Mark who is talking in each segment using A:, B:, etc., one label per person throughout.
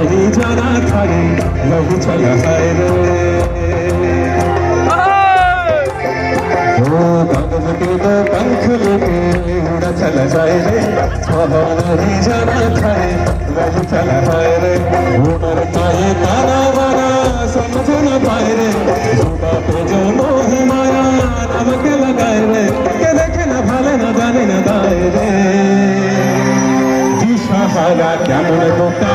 A: जाए रे जहाँ नहीं जाना था रे वही चला है रे ओ कागज के दो पंख लेके उड़ा चला जाए रे जहाँ नहीं जाना था रे वही चला है रे उमर का ये ताना वाना समझ न पाए रे जुबा पे जो मोह माया नमक लगाए रे के देखे न ভালে না জানে না দায় রে দিশাহারা কেমন বোকা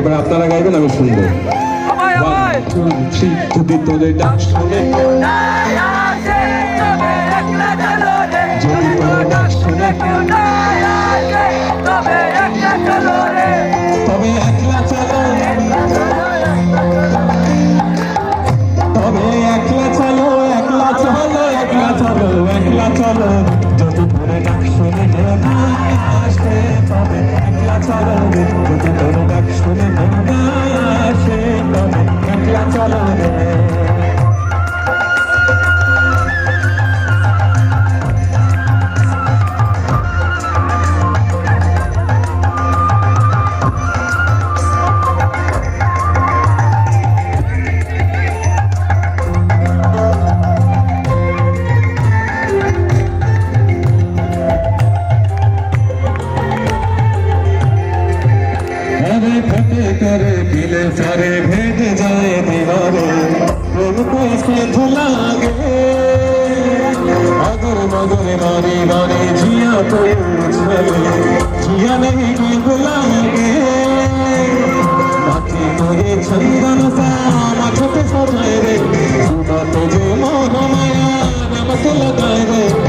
A: এবার আপনারা গাইবেন আমি শুনব। যদি তোদের ডাক শুনে যদি তোদের ডাক শুনে তবে একলা চলো। তবে একলা চলো একলা চলো একলা চলো একলা চলো। যদি তোরে ডাক শুনে না আসে তবে একলা চলো যদি তোরে ডাক শুনে 아이고